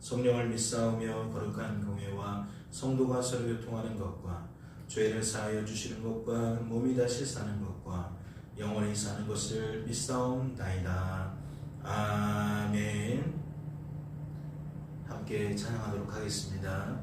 성령을 믿사오며 거룩한 공회와 성도가 서로 교통하는 것과 죄를 사하여 주시는 것과 몸이 다시 사는 것과 영원히 사는 것을 믿사옵나이다. 아멘. 함께 찬양하도록 하겠습니다.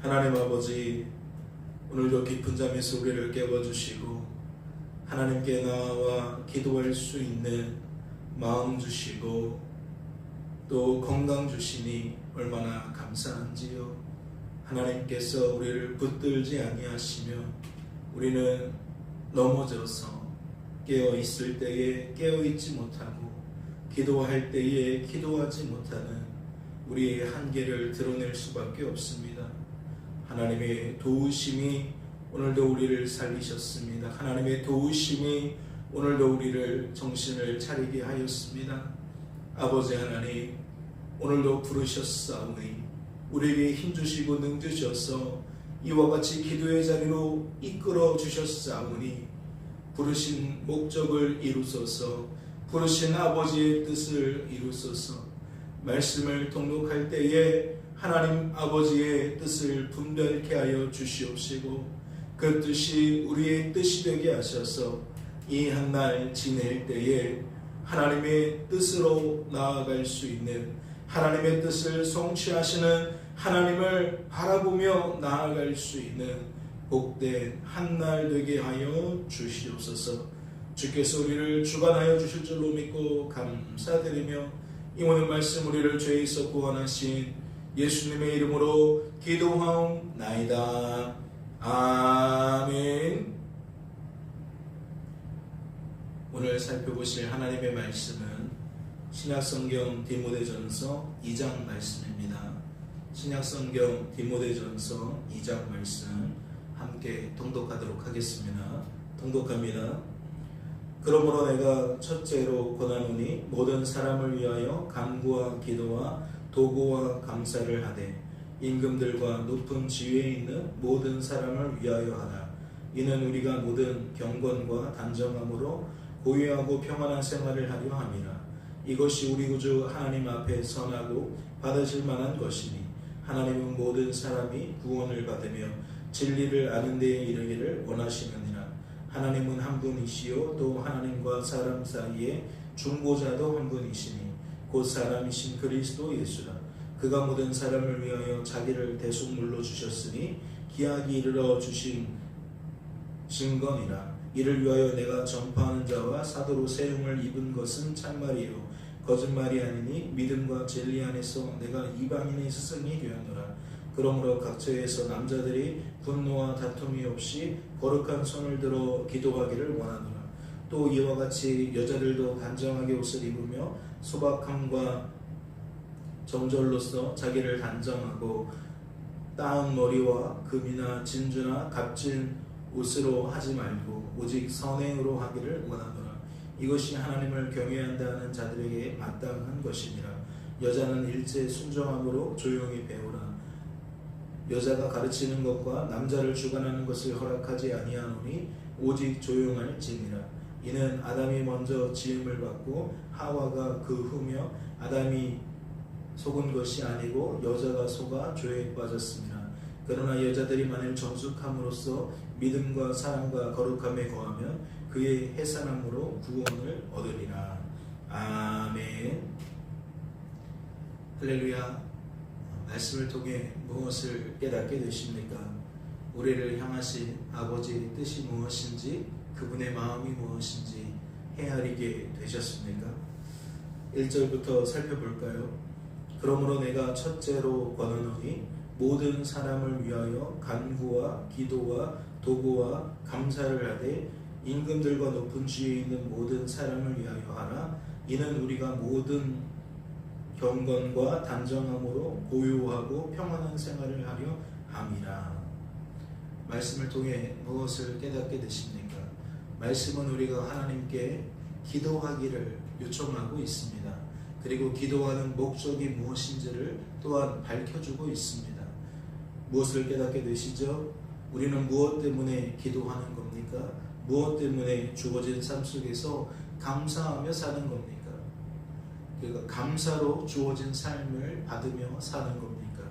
하나님 아버지 오늘도 깊은 잠에서 우리를 깨워주시고 하나님께 나와 기도할 수 있는 마음 주시고 또 건강 주시니 얼마나 감사한지요 하나님께서 우리를 붙들지 아니하시며 우리는 넘어져서 깨어 있을 때에 깨어 있지 못하고 기도할 때에 기도하지 못하는 우리의 한계를 드러낼 수밖에 없습니다. 하나님의 도우심이 오늘도 우리를 살리셨습니다. 하나님의 도우심이 오늘도 우리를 정신을 차리게 하였습니다. 아버지 하나님 오늘도 부르셨사오니 우리에게 힘 주시고 능 주셔서 이와 같이 기도의 자리로 이끌어 주셨사오니 부르신 목적을 이루소서 부르신 아버지의 뜻을 이루소서 말씀을 통독할 때에 하나님 아버지의 뜻을 분별케 하여 주시옵시고 그 뜻이 우리의 뜻이 되게 하셔서 이 한 날 지낼 때에 하나님의 뜻으로 나아갈 수 있는 하나님의 뜻을 성취하시는 하나님을 바라보며 나아갈 수 있는 복된 한 날 되게 하여 주시옵소서. 주께서 우리를 주관하여 주실 줄로 믿고 감사드리며 이 오늘 말씀 우리를 죄에서 구원하신 예수님의 이름으로 기도하옵나이다. 아멘. 오늘 살펴보실 하나님의 말씀은 신약성경 디모데전서 2장 말씀입니다. 신약성경 디모데전서 2장 말씀 함께 통독하도록 하겠습니다. 통독합니다. 그러므로 내가 첫째로 권하노니 모든 사람을 위하여 간구와 기도와 도구와 감사를 하되 임금들과 높은 지위에 있는 모든 사람을 위하여 하라. 이는 우리가 모든 경건과 단정함으로 고유하고 평안한 생활을 하려 함이라. 이것이 우리 구주 하나님 앞에 선하고 받으실 만한 것이니 하나님은 모든 사람이 구원을 받으며 진리를 아는 데에 이르기를 원하시느니라. 하나님은 한 분이시요 또 하나님과 사람 사이에 중보자도 한 분이시니 곧 사람이신 그리스도 예수라. 그가 모든 사람을 위하여 자기를 대속물로 주셨으니 기약이 이르러 주신 신건이라. 이를 위하여 내가 전파하는 자와 사도로 세움을 입은 것은 참말이요 거짓말이 아니니 믿음과 진리 안에서 내가 이방인의 스승이 되었노라. 그러므로 각처에서 남자들이 분노와 다툼이 없이 거룩한 손을 들어 기도하기를 원하노라. 또 이와 같이 여자들도 단정하게 옷을 입으며 소박함과 정절로서 자기를 단정하고 따은 머리와 금이나 진주나 값진 옷으로 하지 말고 오직 선행으로 하기를 원하노라. 이것이 하나님을 경외한다는 자들에게 마땅한 것이니라. 여자는 일제 순종함으로 조용히 배우라. 여자가 가르치는 것과 남자를 주관하는 것을 허락하지 아니하노니 오직 조용할 지니라. 이는 아담이 먼저 지음을 받고 하와가 그 후며 아담이 속은 것이 아니고 여자가 속아 죄에 빠졌습니다. 그러나 여자들이 만일 정숙함으로써 믿음과 사랑과 거룩함에 거하면 그의 해산함으로 구원을 얻으리라. 아멘. 할렐루야. 말씀을 통해 무엇을 깨닫게 되십니까? 우리를 향하신 아버지의 뜻이 무엇인지 그분의 마음이 무엇인지 헤아리게 되셨습니까? 1절부터 살펴볼까요? 그러므로 내가 첫째로 권하노니 모든 사람을 위하여 간구와 기도와 도구와 감사를 하되 임금들과 높은 지위에 있는 모든 사람을 위하여 하라 이는 우리가 모든 경건과 단정함으로 고요하고 평안한 생활을 하려 함이라 말씀을 통해 무엇을 깨닫게 되십니까? 말씀은 우리가 하나님께 기도하기를 요청하고 있습니다. 그리고 기도하는 목적이 무엇인지를 또한 밝혀주고 있습니다. 무엇을 깨닫게 되시죠? 우리는 무엇 때문에 기도하는 겁니까? 무엇 때문에 주어진 삶 속에서 감사하며 사는 겁니까? 그러니까 감사로 주어진 삶을 받으며 사는 겁니까?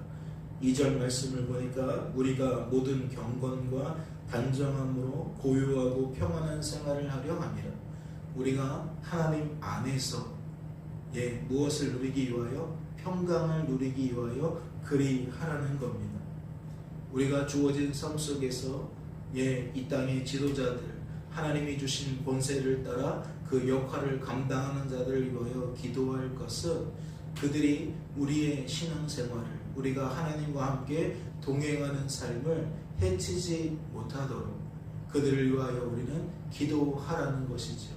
2절 말씀을 보니까 우리가 모든 경건과 단정함으로 고요하고 평안한 생활을 하려 함이라. 우리가 하나님 안에서 예, 무엇을 누리기 위하여 평강을 누리기 위하여 그리 하라는 겁니다. 우리가 주어진 삶 속에서 예, 이 땅의 지도자들 하나님이 주신 본세를 따라 그 역할을 감당하는 자들을 위하여 기도할 것은 그들이 우리의 신앙생활을 우리가 하나님과 함께 동행하는 삶을 해치지 못하도록 그들을 위하여 우리는 기도하라는 것이죠.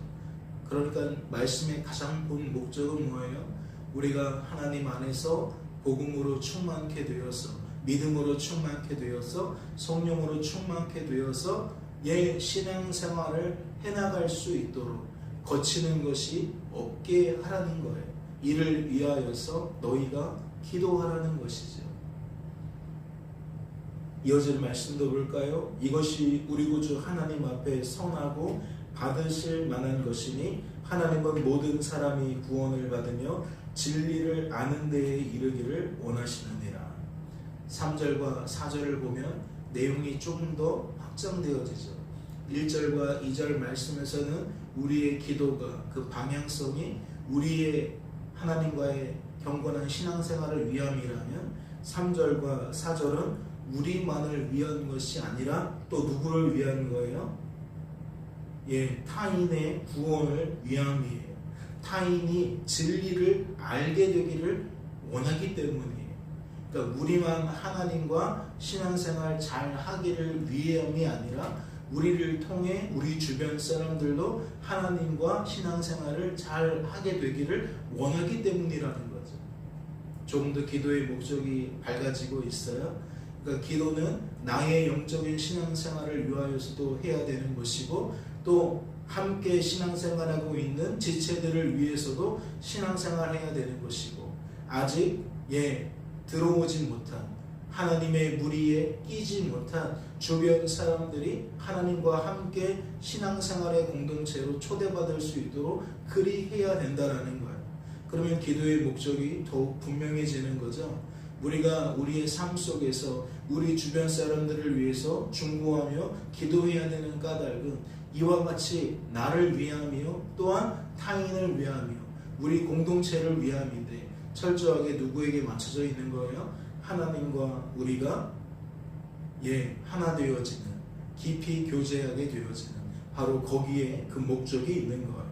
그러니까 말씀의 가장 본 목적은 뭐예요? 우리가 하나님 안에서 복음으로 충만케 되어서 믿음으로 충만케 되어서 성령으로 충만케 되어서 예 신앙생활을 해나갈 수 있도록 거치는 것이 없게 하라는 거예요. 이를 위하여서 너희가 기도하라는 것이죠. 이어질 말씀도 볼까요? 이것이 우리 구주 하나님 앞에 선하고 받으실 만한 것이니 하나님은 모든 사람이 구원을 받으며 진리를 아는 데에 이르기를 원하시느니라. 3절과 4절을 보면 내용이 조금 더 확장되어지죠. 1절과 2절 말씀에서는 우리의 기도가 그 방향성이 우리의 하나님과의 경건한 신앙생활을 위함이라면 3절과 4절은 우리만을 위한 것이 아니라 또 누구를 위한 거예요? 예, 타인의 구원을 위함이에요. 타인이 진리를 알게 되기를 원하기 때문이에요. 그러니까 우리만 하나님과 신앙생활 잘 하기를 위함이 아니라 우리를 통해 우리 주변 사람들도 하나님과 신앙생활을 잘 하게 되기를 원하기 때문이라는 거죠. 조금 더 기도의 목적이 밝아지고 있어요. 그러니까 기도는 나의 영적인 신앙생활을 위하여서도 해야 되는 것이고 또 함께 신앙생활하고 있는 지체들을 위해서도 신앙생활해야 되는 것이고 아직 예 들어오지 못한 하나님의 무리에 끼지 못한 주변 사람들이 하나님과 함께 신앙생활의 공동체로 초대받을 수 있도록 그리 해야 된다라는 거예요. 그러면 기도의 목적이 더욱 분명해지는 거죠. 우리가 우리의 삶 속에서 우리 주변 사람들을 위해서 중보하며 기도해야 되는 까닭은 이와 같이 나를 위함이요 또한 타인을 위함이요 우리 공동체를 위함인데 철저하게 누구에게 맞춰져 있는 거예요? 하나님과 우리가 예 하나 되어지는 깊이 교제하게 되어지는 바로 거기에 그 목적이 있는 거예요.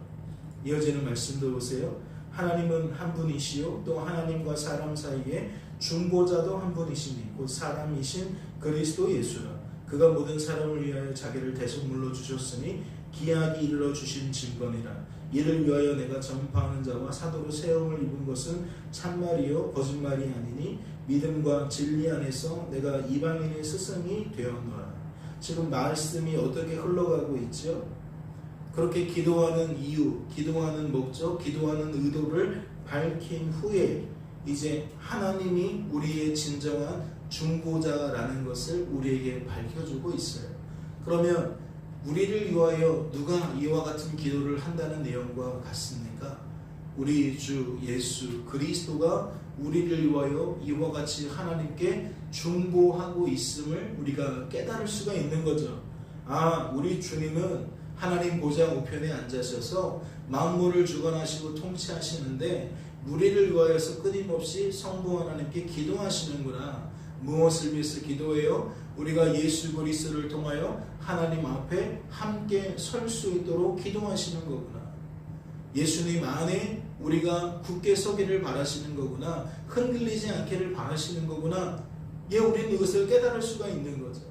이어지는 말씀도 보세요. 하나님은 한 분이시요 또 하나님과 사람 사이에 중보자도 한 분이시니 곧 사람이신 그리스도 예수라 그가 모든 사람을 위하여 자기를 대속물로 주셨으니 기약이 이르러 주신 증거니라 이를 위하여 내가 전파하는 자와 사도로 세움을 입은 것은 참말이요 거짓말이 아니니 믿음과 진리 안에서 내가 이방인의 스승이 되었노라 지금 말씀이 어떻게 흘러가고 있죠? 그렇게 기도하는 이유, 기도하는 목적, 기도하는 의도를 밝힌 후에 이제 하나님이 우리의 진정한 중보자라는 것을 우리에게 밝혀주고 있어요. 그러면 우리를 위하여 누가 이와 같은 기도를 한다는 내용과 같습니까? 우리 주 예수 그리스도가 우리를 위하여 이와 같이 하나님께 중보하고 있음을 우리가 깨달을 수가 있는 거죠. 아, 우리 주님은 하나님 보좌 우편에 앉으셔서 만물을 주관하시고 통치하시는데 우리를 위하여서 끊임없이 성부 하나님께 기도하시는구나. 무엇을 위해서 기도해요? 우리가 예수 그리스도를 통하여 하나님 앞에 함께 설 수 있도록 기도하시는 거구나. 예수님 안에 우리가 굳게 서기를 바라시는 거구나. 흔들리지 않기를 바라시는 거구나. 예, 우리는 이것을 깨달을 수가 있는 거죠.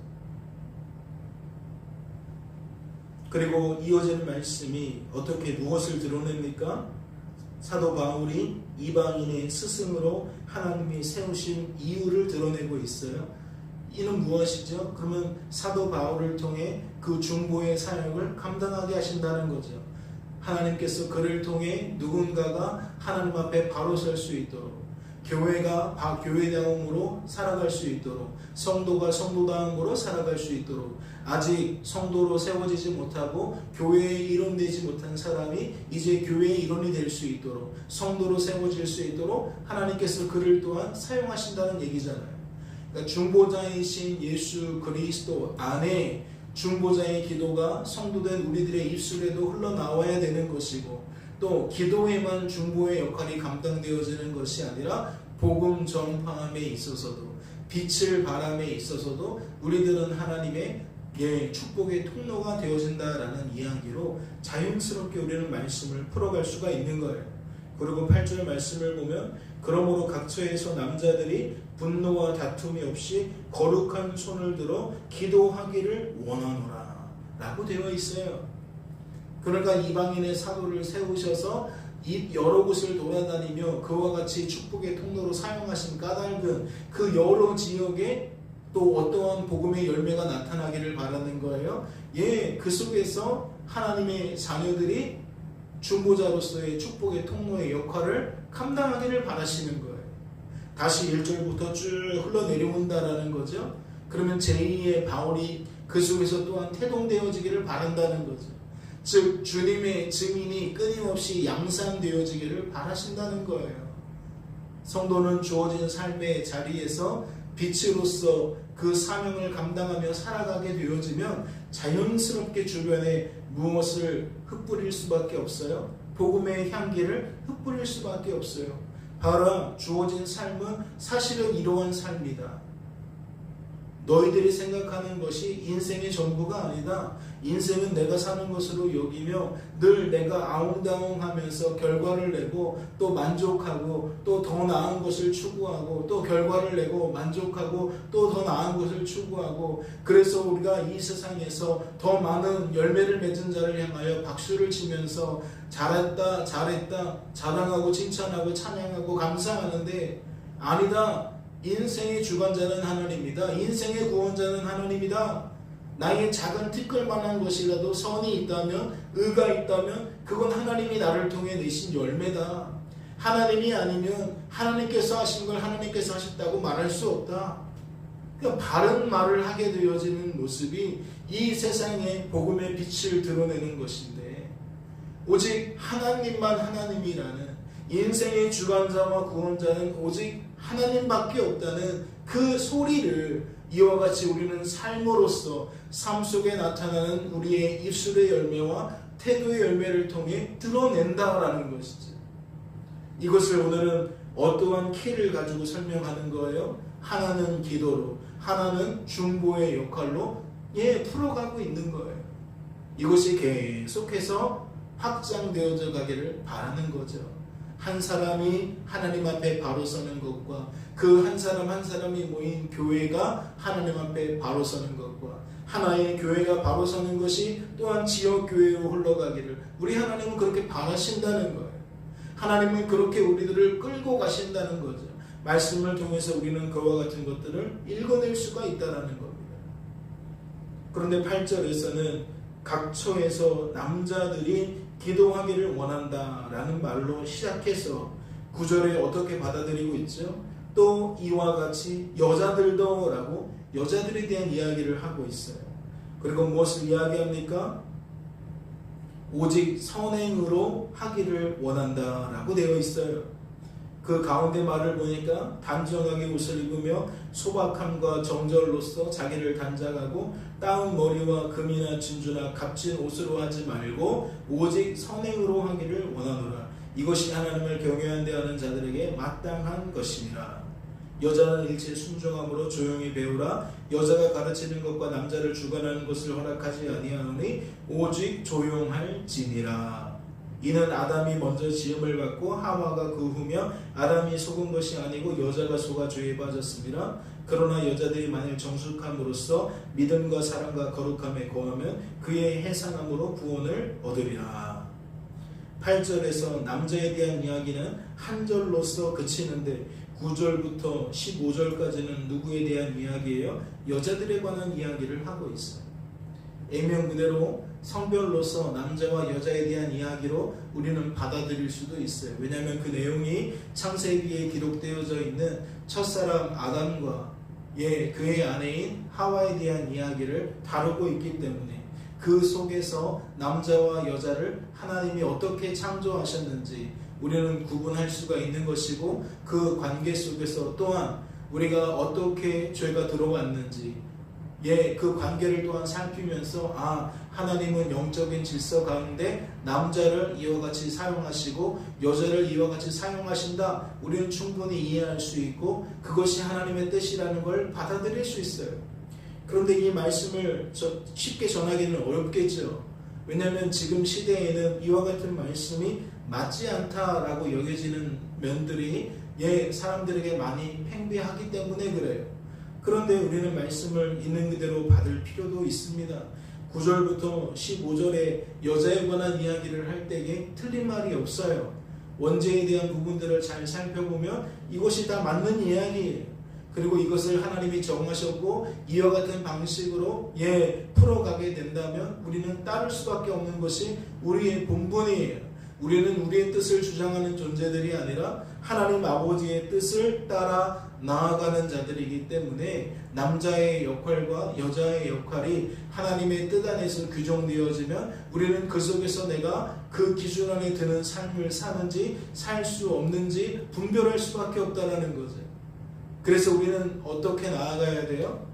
그리고 이어지는 말씀이 어떻게 무엇을 드러냅니까? 사도 바울이 이방인의 스승으로 하나님이 세우신 이유를 드러내고 있어요. 이는 무엇이죠? 그러면 사도 바울을 통해 그 중보의 사역을 감당하게 하신다는 거죠. 하나님께서 그를 통해 누군가가 하나님 앞에 바로 설 수 있도록 교회가 교회다움으로 살아갈 수 있도록 성도가 성도다움으로 살아갈 수 있도록 아직 성도로 세워지지 못하고 교회에 이론되지 못한 사람이 이제 교회의 일원이 될 수 있도록 성도로 세워질 수 있도록 하나님께서 그를 또한 사용하신다는 얘기잖아요. 그러니까 중보자이신 예수 그리스도 안에 중보자의 기도가 성도된 우리들의 입술에도 흘러나와야 되는 것이고 또 기도에만 중보의 역할이 감당되어지는 것이 아니라 복음 전파함에 있어서도 빛을 바람에 있어서도 우리들은 하나님의 예, 축복의 통로가 되어진다라는 이야기로 자연스럽게 우리는 말씀을 풀어갈 수가 있는 거예요. 그리고 8절 말씀을 보면 그러므로 각처에서 남자들이 분노와 다툼이 없이 거룩한 손을 들어 기도하기를 원하노라 라고 되어 있어요. 그러니까 이방인의 사도를 세우셔서 여러 곳을 돌아다니며 그와 같이 축복의 통로로 사용하신 까닭은 그 여러 지역에 또 어떠한 복음의 열매가 나타나기를 바라는 거예요. 예, 그 속에서 하나님의 자녀들이 중보자로서의 축복의 통로의 역할을 감당하기를 바라시는 거예요. 다시 1절부터 쭉 흘러내려온다라는 거죠. 그러면 제2의 바울이 그 속에서 또한 태동되어지기를 바란다는 거죠. 즉 주님의 증인이 끊임없이 양산되어지기를 바라신다는 거예요. 성도는 주어진 삶의 자리에서 빛으로서 그 사명을 감당하며 살아가게 되어지면 자연스럽게 주변에 무엇을 흩뿌릴 수밖에 없어요. 복음의 향기를 흩뿌릴 수밖에 없어요. 바로 주어진 삶은 사실은 이러한 삶이다. 너희들이 생각하는 것이 인생의 전부가 아니다. 인생은 내가 사는 것으로 여기며 늘 내가 아웅다웅하면서 결과를 내고 또 만족하고 또 더 나은 것을 추구하고 또 결과를 내고 만족하고 또 더 나은 것을 추구하고 그래서 우리가 이 세상에서 더 많은 열매를 맺은 자를 향하여 박수를 치면서 잘했다 잘했다 자랑하고 칭찬하고 찬양하고 감사하는데 아니다 인생의 주관자는 하나님이다. 인생의 구원자는 하나님이다. 나의 작은 티끌만한 것이라도 선이 있다면 의가 있다면 그건 하나님이 나를 통해 내신 열매다. 하나님이 아니면 하나님께서 하신 걸 하나님께서 하셨다고 말할 수 없다. 그러니까 바른 말을 하게 되어지는 모습이 이 세상에 복음의 빛을 드러내는 것인데 오직 하나님만 하나님이라는 인생의 주관자와 구원자는 오직 하나님밖에 없다는 그 소리를 이와 같이 우리는 삶으로서 삶 속에 나타나는 우리의 입술의 열매와 태도의 열매를 통해 드러낸다라는 것이죠. 이것을 오늘은 어떠한 키를 가지고 설명하는 거예요? 하나는 기도로, 하나는 중보의 역할로 예 풀어가고 있는 거예요. 이것이 계속해서 확장되어져 가기를 바라는 거죠. 한 사람이 하나님 앞에 바로 서는 것과 그 한 사람 한 사람이 모인 교회가 하나님 앞에 바로 서는 것과 하나의 교회가 바로 서는 것이 또한 지역 교회로 흘러가기를 우리 하나님은 그렇게 바라신다는 거예요. 하나님은 그렇게 우리들을 끌고 가신다는 거죠. 말씀을 통해서 우리는 그와 같은 것들을 읽어낼 수가 있다라는 겁니다. 그런데 8절에서는 각처에서 남자들이 기도하기를 원한다 라는 말로 시작해서 구절에 어떻게 받아들이고 있죠? 또 이와 같이 여자들도 라고 여자들에 대한 이야기를 하고 있어요. 그리고 무엇을 이야기합니까? 오직 선행으로 하기를 원한다 라고 되어 있어요. 그 가운데 말을 보니까 단정하게 옷을 입으며 소박함과 정절로서 자기를 단장하고 따은 머리와 금이나 진주나 값진 옷으로 하지 말고 오직 선행으로 하기를 원하노라. 이것이 하나님을 경외한 대하는 자들에게 마땅한 것이니라. 여자는 일체 순종함으로 조용히 배우라. 여자가 가르치는 것과 남자를 주관하는 것을 허락하지 아니하노니 오직 조용할지니라. 이는 아담이 먼저 지음을 받고 하와가 그 후며 아담이 속은 것이 아니고 여자가 속아 죄에 빠졌습니다. 그러나 여자들이 만일 정숙함으로써 믿음과 사랑과 거룩함에 거하면 그의 해산함으로 구원을 얻으리라. 8절에서 남자에 대한 이야기는 한 절로서 그치는데 9절부터 15절까지는 누구에 대한 이야기예요? 여자들에 관한 이야기를 하고 있어요. 애명 그대로 성별로서 남자와 여자에 대한 이야기로 우리는 받아들일 수도 있어요. 왜냐하면 그 내용이 창세기에 기록되어져 있는 첫사람 아담과 예, 그의 아내인 하와에 대한 이야기를 다루고 있기 때문에 그 속에서 남자와 여자를 하나님이 어떻게 창조하셨는지 우리는 구분할 수가 있는 것이고 그 관계 속에서 또한 우리가 어떻게 죄가 들어왔는지 예, 그 관계를 또한 살피면서 아 하나님은 영적인 질서 가운데 남자를 이와 같이 사용하시고 여자를 이와 같이 사용하신다. 우리는 충분히 이해할 수 있고 그것이 하나님의 뜻이라는 걸 받아들일 수 있어요. 그런데 이 말씀을 쉽게 전하기는 어렵겠죠. 왜냐하면 지금 시대에는 이와 같은 말씀이 맞지 않다라고 여겨지는 면들이 예 사람들에게 많이 팽배하기 때문에 그래요. 그런데 우리는 말씀을 있는 그대로 받을 필요도 있습니다. 9절부터 15절에 여자에 관한 이야기를 할 때에 틀린 말이 없어요. 원죄에 대한 부분들을 잘 살펴보면 이것이 다 맞는 이야기예요. 그리고 이것을 하나님이 정하셨고 이와 같은 방식으로 예 풀어가게 된다면 우리는 따를 수밖에 없는 것이 우리의 본분이에요. 우리는 우리의 뜻을 주장하는 존재들이 아니라 하나님 아버지의 뜻을 따라 나아가는 자들이기 때문에 남자의 역할과 여자의 역할이 하나님의 뜻 안에서 규정되어지면 우리는 그 속에서 내가 그 기준 안에 드는 삶을 사는지 살 수 없는지 분별할 수밖에 없다라는 거죠. 그래서 우리는 어떻게 나아가야 돼요?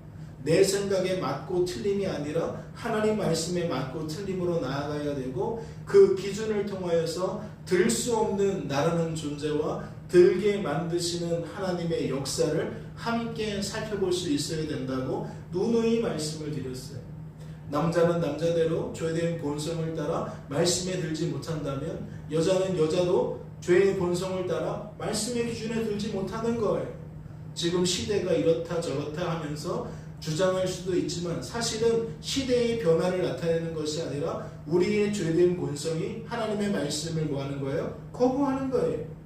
내 생각에 맞고 틀림이 아니라 하나님 말씀에 맞고 틀림으로 나아가야 되고 그 기준을 통하여서 들 수 없는 나라는 존재와 들게 만드시는 하나님의 역사를 함께 살펴볼 수 있어야 된다고 누누이 말씀을 드렸어요. 남자는 남자대로 죄된 본성을 따라 말씀에 들지 못한다면 여자는 여자도 죄의 본성을 따라 말씀의 기준에 들지 못하는 거예요. 지금 시대가 이렇다 저렇다 하면서 주장할 수도 있지만 사실은 시대의 변화를 나타내는 것이 아니라 우리의 죄된 본성이 하나님의 말씀을 뭐 하는 거예요? 거부하는 거예요.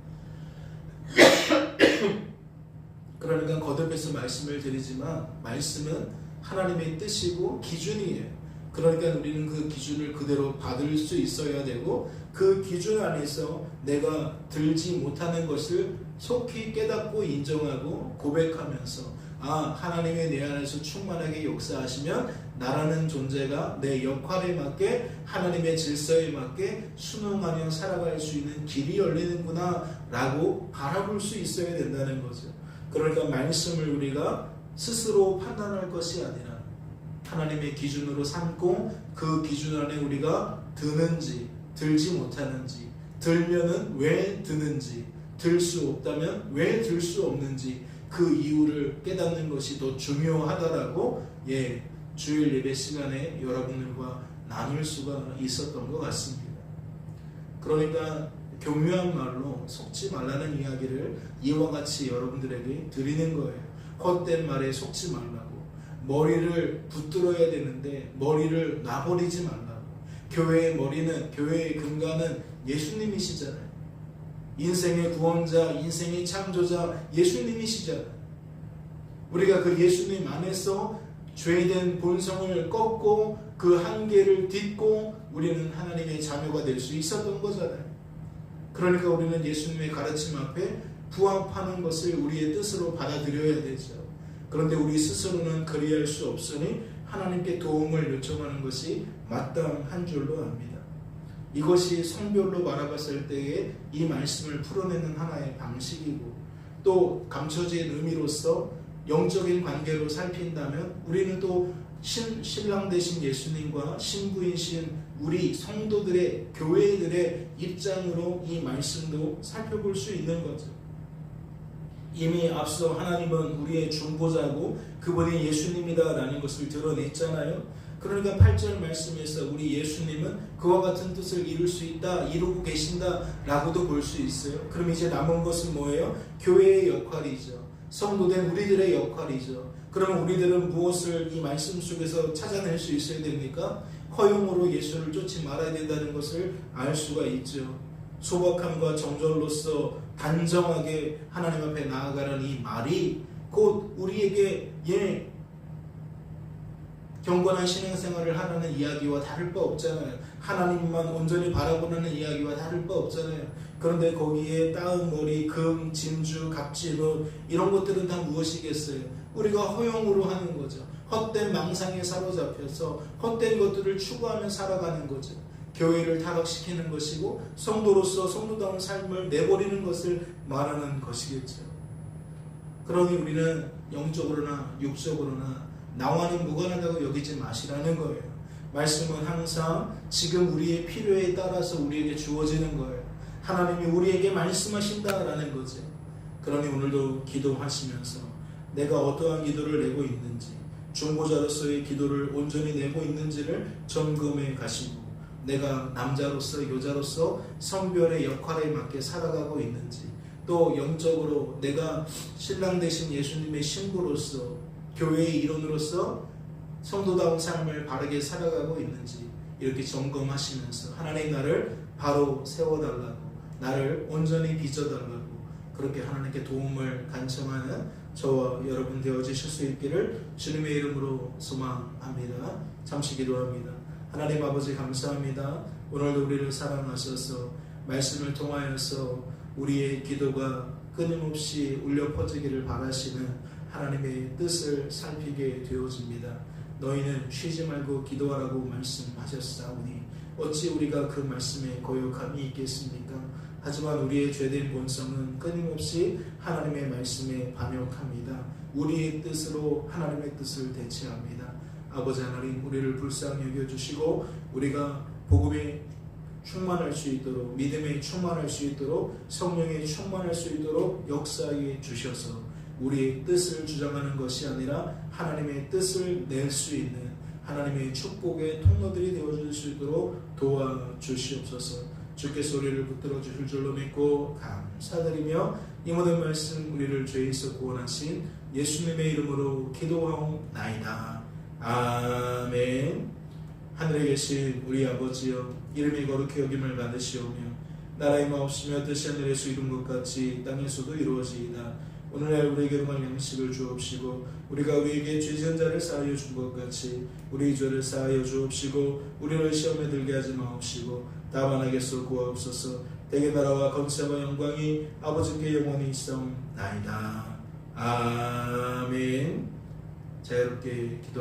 그러니까 거듭해서 말씀을 드리지만 말씀은 하나님의 뜻이고 기준이에요. 그러니까 우리는 그 기준을 그대로 받을 수 있어야 되고 그 기준 안에서 내가 들지 못하는 것을 속히 깨닫고 인정하고 고백하면서 아 하나님의 내 안에서 충만하게 역사하시면 나라는 존재가 내 역할에 맞게 하나님의 질서에 맞게 순응하며 살아갈 수 있는 길이 열리는구나 라고 바라볼 수 있어야 된다는 거죠. 그러니까 말씀을 우리가 스스로 판단할 것이 아니라 하나님의 기준으로 삼고 그 기준 안에 우리가 드는지 들지 못하는지 들면은 왜 드는지 들 수 없다면 왜 들 수 없는지 그 이유를 깨닫는 것이 더 중요하다라고 예 주일 예배 시간에 여러분들과 나눌 수가 있었던 것 같습니다. 그러니까 교묘한 말로 속지 말라는 이야기를 이와 같이 여러분들에게 드리는 거예요. 헛된 말에 속지 말라고. 머리를 붙들어야 되는데 머리를 놔버리지 말라고. 교회의 머리는 교회의 근간은 예수님이시잖아요. 인생의 구원자, 인생의 창조자 예수님이시잖아요. 우리가 그 예수님 안에서 죄된 본성을 꺾고 그 한계를 딛고 우리는 하나님의 자녀가 될 수 있었던 거잖아요. 그러니까 우리는 예수님의 가르침 앞에 부합하는 것을 우리의 뜻으로 받아들여야 되죠. 그런데 우리 스스로는 그리할 수 없으니 하나님께 도움을 요청하는 것이 마땅한 줄로 압니다. 이것이 성별로 바라봤을 때에 이 말씀을 풀어내는 하나의 방식이고 또 감춰진 의미로서 영적인 관계로 살핀다면 우리는 또 신, 신랑 되신 예수님과 신부이신 우리 성도들의 교회들의 입장으로 이 말씀도 살펴볼 수 있는 거죠. 이미 앞서 하나님은 우리의 중보자고 그분이 예수님이다라는 것을 드러냈잖아요. 그러니까 8절 말씀에서 우리 예수님은 그와 같은 뜻을 이룰 수 있다, 이루고 계신다라고도 볼 수 있어요. 그럼 이제 남은 것은 뭐예요? 교회의 역할이죠. 성도된 우리들의 역할이죠. 그러면 우리들은 무엇을 이 말씀 속에서 찾아낼 수 있어야 됩니까? 허용으로 예수를 쫓지 말아야 된다는 것을 알 수가 있죠. 소박함과 정절로서 단정하게 하나님 앞에 나아가는 이 말이 곧 우리에게 예 경건한 신앙생활을 하라는 이야기와 다를 바 없잖아요. 하나님만 온전히 바라보는 이야기와 다를 바 없잖아요. 그런데 거기에 따은 머리, 금, 진주, 갑질, 이런 것들은 다 무엇이겠어요? 우리가 허용으로 하는 거죠. 헛된 망상에 사로잡혀서 헛된 것들을 추구하며 살아가는 거죠. 교회를 타락시키는 것이고 성도로서 성도다운 삶을 내버리는 것을 말하는 것이겠죠. 그러니 우리는 영적으로나 육적으로나 나와는 무관하다고 여기지 마시라는 거예요. 말씀은 항상 지금 우리의 필요에 따라서 우리에게 주어지는 거예요. 하나님이 우리에게 말씀하신다라는 거죠. 그러니 오늘도 기도하시면서 내가 어떠한 기도를 내고 있는지 중보자로서의 기도를 온전히 내고 있는지를 점검해 가시고 내가 남자로서 여자로서 성별의 역할에 맞게 살아가고 있는지 또 영적으로 내가 신랑 되신 예수님의 신부로서 교회의 일원으로서 성도다운 삶을 바르게 살아가고 있는지 이렇게 점검하시면서 하나님 나를 바로 세워달라고 나를 온전히 빚어달라고 그렇게 하나님께 도움을 간청하는 저와 여러분 되어주실 수 있기를 주님의 이름으로 소망합니다. 잠시 기도합니다. 하나님 아버지 감사합니다. 오늘도 우리를 사랑하셔서 말씀을 통하여서 우리의 기도가 끊임없이 울려 퍼지기를 바라시는 하나님의 뜻을 살피게 되어집니다. 너희는 쉬지 말고 기도하라고 말씀하셨사오니 어찌 우리가 그 말씀에 거역함이 있겠습니까? 하지만 우리의 죄된 본성은 끊임없이 하나님의 말씀에 반역합니다. 우리의 뜻으로 하나님의 뜻을 대체합니다. 아버지 하나님 우리를 불쌍히 여겨 주시고 우리가 복음에 충만할 수 있도록 믿음에 충만할 수 있도록 성령에 충만할 수 있도록 역사해 주셔서 우리의 뜻을 주장하는 것이 아니라 하나님의 뜻을 낼 수 있는 하나님의 축복의 통로들이 되어줄 수 있도록 도와주시옵소서 주께서 우리를 붙들어 주실 줄로 믿고 감사드리며 이 모든 말씀 우리를 죄에서 구원하신 예수님의 이름으로 기도하옵나이다. 아멘. 하늘에 계신 우리 아버지여 이름이 거룩히 여김을 받으시오며 나라의 마옵시며 뜻이 하늘에서 이룬 것 같이 땅에서도 이루어지이다. 오늘날 우리에게 용할 양식을 주옵시고 우리가 우리에게 죄지은 자를 사하여 준 것 같이 우리 죄를 사하여 주옵시고 우리를 시험에 들게 하지 마옵시고 다만 하게서 구하옵소서 대개 나라와 건세와 영광이 아버지께 영원히 있사옵나이다. 아멘. 자유롭게 기도